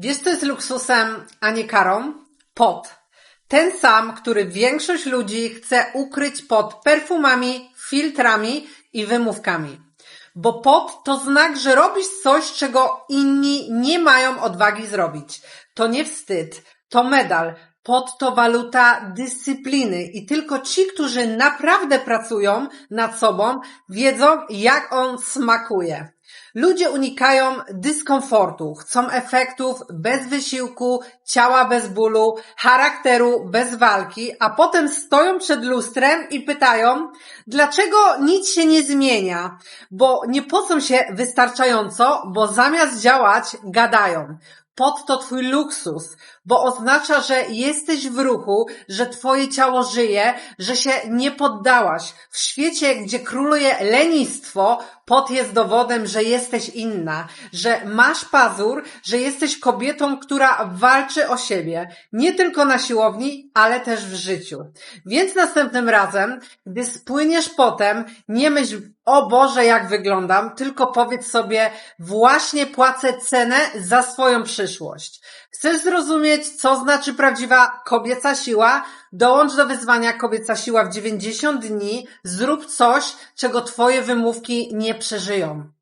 Wiesz, co jest luksusem, a nie karą? Pot. Ten sam, który większość ludzi chce ukryć pod perfumami, filtrami i wymówkami. Bo pot to znak, że robisz coś, czego inni nie mają odwagi zrobić. To nie wstyd, to medal. Pot to waluta dyscypliny i tylko ci, którzy naprawdę pracują nad sobą, wiedzą, jak on smakuje. Ludzie unikają dyskomfortu, chcą efektów bez wysiłku, ciała bez bólu, charakteru bez walki, a potem stoją przed lustrem i pytają, dlaczego nic się nie zmienia? Bo nie pocą się wystarczająco, bo zamiast działać, gadają. Pot to twój luksus, bo oznacza, że jesteś w ruchu, że twoje ciało żyje, że się nie poddałaś. W świecie, gdzie króluje lenistwo, pot jest dowodem, że jesteś inna, że masz pazur, że jesteś kobietą, która walczy o siebie. Nie tylko na siłowni, ale też w życiu. Więc następnym razem, gdy spłyniesz potem, nie myśl, o Boże, jak wyglądam, tylko powiedz sobie, właśnie płacę cenę za swoją przyszłość. Chcesz zrozumieć, co znaczy prawdziwa kobieca siła? Dołącz do wyzwania Kobieca Siła w 90 dni. Zrób coś, czego twoje wymówki nie przeżyją.